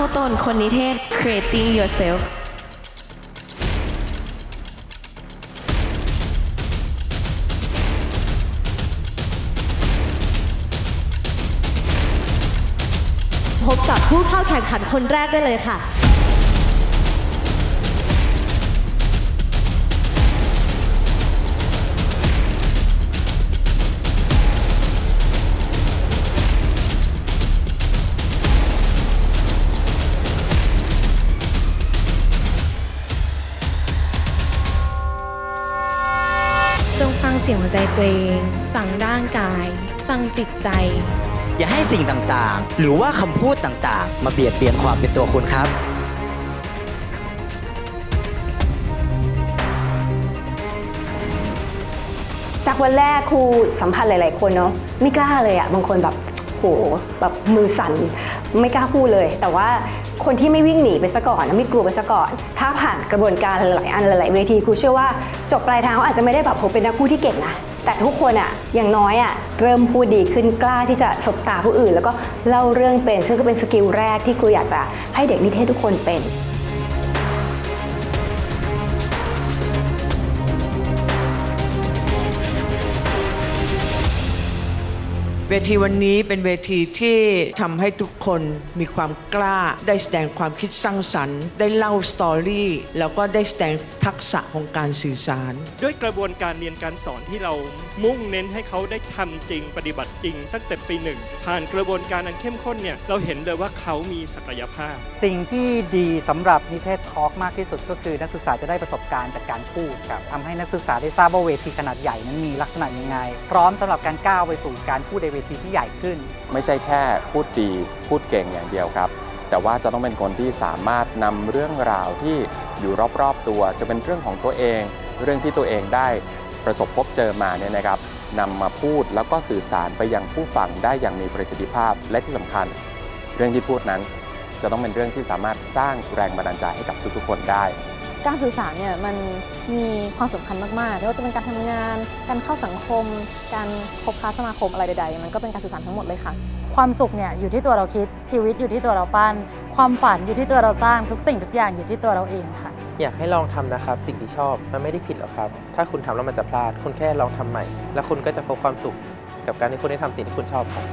ตัวตนคนนิเทศ creating yourself พบกับผู้เข้าแข่งขันคนแรกได้เลยค่ะ จงฟังเสียงหัวใจตัวเอง ฟังร่างกาย ฟังจิตใจ อย่าให้สิ่งต่างๆ หรือว่าคำพูดต่างๆ มาเบียดเบียนความเป็นตัวคุณครับ จากวันแรกครูสัมพันธ์หลาย ๆ คนเนาะไม่กล้าเลยอะบางคนแบบโหแบบมือสั่นไม่กล้าพูดเลย แต่ว่า คนที่ไม่วิ่งหนีไปซะก่อนไม่กลัวไปซะก่อน ถ้าผ่านกระบวนการหลายๆอันหลายๆเวทีครูเชื่อว่าจบปลายทางเขาอาจจะไม่ได้แบบผมเป็นนักพูดที่เก่งนะแต่ทุกคนอะอย่างน้อยอะเริ่มพูดดีขึ้นกล้าที่จะสบตาผู้อื่น แล้วก็เล่าเรื่องเป็นซึ่งก็เป็นสกิลแรกที่ครูอยากจะให้เด็กนิเทศทุกคนเป็น เวทีวันนี้เป็นเวทีที่ทำให้ทุกคนมีความกล้า ได้แสดงความคิดสร้างสรรค์ ได้เล่าสตอรี่แล้วก็ได้แสดงทักษะของการสื่อสาร ด้วยกระบวนการเรียนการสอนที่เรามุ่งเน้นให้เขาได้ทำจริง ปฏิบัติจริง ตั้งแต่ปีหนึ่งผ่านกระบวนการอันเข้มข้นเนี่ยเราเห็นเลยว่าเขามีศักยภาพ สิ่งที่ดีสำหรับนิเทศทอล์กมากที่สุดก็คือนักศึกษาจะได้ประสบการณ์จากการพูดครับทำให้นักศึกษาได้ทราบว่าเวทีขนาดใหญ่นั้นมีลักษณะยังไง พร้อมสำหรับการก้าวไปสู่การพูดในเวทีที่ใหญ่ขึ้น ไม่ใช่แค่พูดดีพูดเก่งอย่างเดียวครับ แต่ว่าจะต้องเป็นคนที่สามารถนำเรื่องราวที่อยู่รอบๆตัว จะเป็นเรื่องของตัวเอง เรื่องที่ตัวเองได้ประสบพบเจอมาเนี่ยนะครับนำมาพูดแล้วก็สื่อสารไปยังผู้ฟังได้อย่างมีประสิทธิภาพและที่สำคัญ เรื่องที่พูดนั้น จะต้องเป็นเรื่องที่สามารถสร้างแรงบันดาลใจให้กับทุกๆคนได้ การสื่อสารเนี่ยมันมีความสำคัญมากๆไม่ว่าจะเป็นการทำงาน การเข้าสังคม การคบค้าสมาคมอะไรใดๆ มันก็เป็นการสื่อสารทั้งหมดเลยค่ะ ความสุขเนี่ยอยู่ที่ตัวเราคิด ชีวิตอยู่ที่ตัวเราปั้น ความฝันอยู่ที่ตัวเราสร้างทุกสิ่งทุกอย่างอยู่ที่ตัวเราเองค่ะ อยากให้ลองทำนะครับ สิ่งที่ชอบมันไม่ได้ผิดหรอกครับ ถ้าคุณทำแล้วมันจะพลาด คุณแค่ลองทำใหม่ แล้วคุณก็จะพบความสุข กับการที่คุณได้ทำสิ่งที่คุณชอบครับ